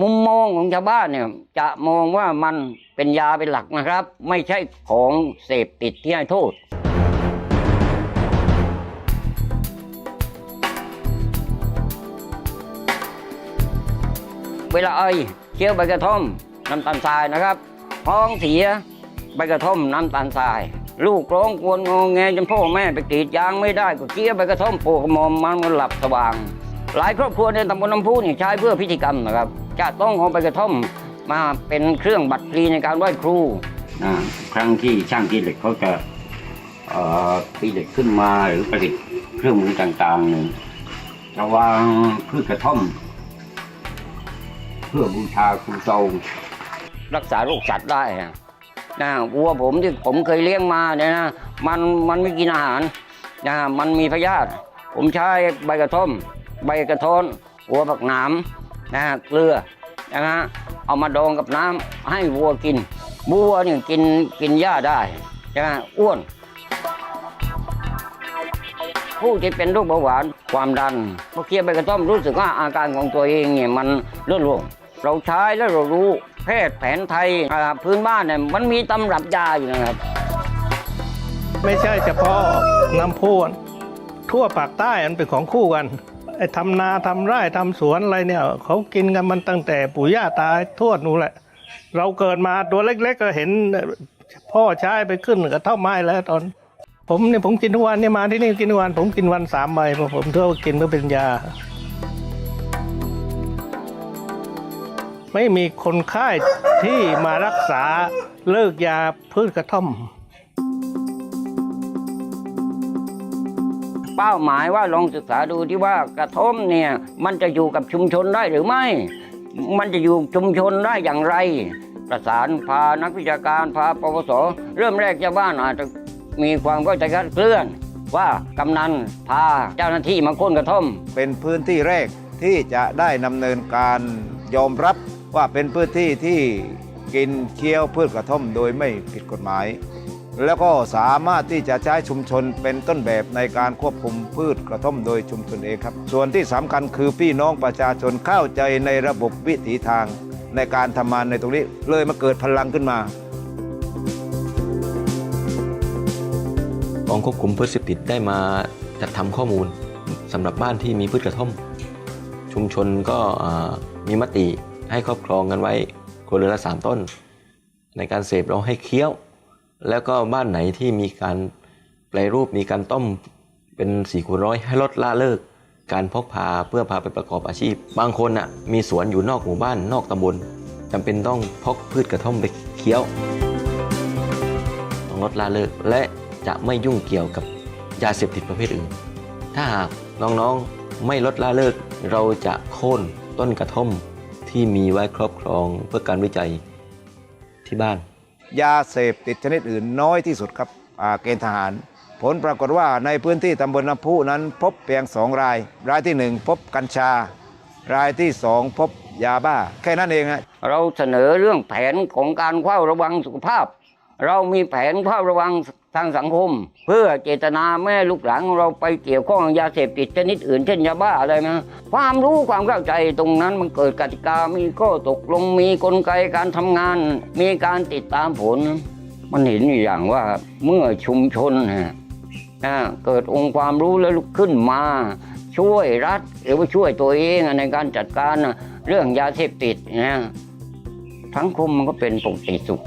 มุมมองของชาวบ้านเนี่ยจะมองว่ามันเป็นยาเป็นหลักนะครับ ไม่ใช่ของเสพติดที่ให้โทษเวลาไอเคี้ยวใบกระท่อมน้ำตาลทรายนะครับท้องเสียใบกระท่อมน้ำตาลทราย ลูกร้องกวนงอแงจนพ่อแม่ไปกรีดยางไม่ได้ก็เคี้ยวใบกระท่อมปลูกมอมมันมันหลับสว่าง หลายครอบครัวในตำบลน้ำพุนี่ใช้เพื่อพิธีกรรมนะครับ จะต้องเอาใบกระท่อมมาเป็นเครื่องบัตรพลีในการไหว้ครูนะครั้งที่ช่างตีเหล็กเขาจะเอ่อตีเหล็กขึ้นมาหรือประดิษฐ์เครื่องมือต่างๆเนี่ยจะวางพืชกระท่อม เพื่อบูชาครูโตรักษาโรคสัตว์ได้นะวัวผมที่ผมเคยเลี้ยงมาเนี่ยนะมันมันไม่กินอาหารนะมันมีพยาธิผมใช้ใบกระท่อม ใบกระท้อนหัวผักหนามนะฮะเกลือนะฮะเอามาดองกับน้ำให้วัวกินวัวเนี่ยกินกินหญ้าได้ใช่ไหมอ้วน ผู้ที่เป็นโรคเบาหวานความดันพอเคี้ยวใบกระท่อมรู้สึกว่าอาการของตัวเองเนี่ยมันลดลงเราใช้แล้วเรารู้แพทย์แผนไทยพื้นบ้านเนี่ยมันมีตำรับยาอยู่นะครับ ไม่ใช่เฉพาะน้ำพุทั่วปากใต้มันเป็นของคู่กัน ไอ้ทำนาทำไร่ทำสวนอะไรเนี่ยเขากินกันมันตั้งแต่ปู่ย่าตายทวดนู่นแหละ เราเกิดมาตัวเล็ก ๆ ก็เห็นพ่อใช้ไปขึ้นกระเท่าไม้แล้วตอน ผมเนี่ยผมกินทุกวันเนี่ยมาที่นี่กินทุกวัน ผมกินวันสามใบเพราะผมเท่ากินเพื่อเป็นยา ไม่มีคนไข้ที่มารักษาเลิกยาพืชกระท่อม เป้าหมายว่าลองศึกษาดูที่ว่ากระท่อมเนี่ยมันจะอยู่กับชุมชนได้หรือไม่ มันจะอยู่ชุมชนได้อย่างไร ประสานพานักวิชาการพาปวส เริ่มแรกชาวบ้านอาจจะมีความเข้าใจคลาดเคลื่อน ว่ากำนันพาเจ้าหน้าที่มาค้นกระท่อม เป็นพื้นที่แรกที่จะได้ดำเนินการยอมรับว่าเป็นพื้นที่ที่กินเคี้ยวพืชกระท่อมโดยไม่ผิดกฎหมาย แล้วก็สามารถที่จะใช้ชุมชนเป็นต้นแบบในการควบคุมพืชกระท่อมโดยชุมชนเองครับ ส่วนที่สำคัญคือพี่น้องประชาชนเข้าใจในระบบวิถีทาง ในการทำงานในตรงนี้ เลยมาเกิดพลังขึ้นมากองควบคุมพืชเสพติดได้มาจัดทำข้อมูลสำหรับบ้านที่มีพืชกระท่อม ชุมชนก็มีมติให้ครอบครองกันไว้ครัวเรือนละสามต้น ในการเสพเราให้เคี้ยว แล้วก็บ้านไหนที่มีการแปลรูปมีการต้มเป็นสี่คูณร้อยให้ลดละเลิก การพกพาเพื่อพาไปประกอบอาชีพ บางคนอะมีสวนอยู่นอกหมู่บ้านนอกตำบลจำเป็นต้องพกพืชกระท่อมไปเคี้ยวต้องลดละเลิกและจะไม่ยุ่งเกี่ยวกับยาเสพติดประเภทอื่น ถ้าหากน้องๆไม่ลดละเลิก เราจะโค่นต้นกระท่อมที่มีไว้ครอบครองเพื่อการวิจัยที่บ้าน ยาเสพติดชนิดอื่นน้อยที่สุดครับเกณฑ์ทหาร ผลปรากฏว่าในพื้นที่ตำบลน้ำพุนั้นพบเพียงสองราย รายที่หนึ่งพบกัญชา รายที่สองพบยาบ้า แค่นั้นเองฮะเราเสนอเรื่องแผนของการเฝ้าระวังสุขภาพ เรามีแผนเฝ้าระวังทางสังคม เพื่อเจตนาแม่ลูกหลานเราไปเกี่ยวข้องยาเสพติดชนิดอื่นเช่นยาบ้าอะไรนะความรู้ความเข้าใจตรงนั้นมันเกิดกติกามีข้อตกลงมีกลไกการทำงาน มีการติดตามผล มันเห็นอย่างว่าเมื่อชุมชนนะเกิดองค์ความรู้แล้วลุกขึ้นมา ช่วยรัฐหรือว่าช่วยตัวเองในการจัดการเรื่องยาเสพติดนะสังคมมันก็เป็นปกติสุข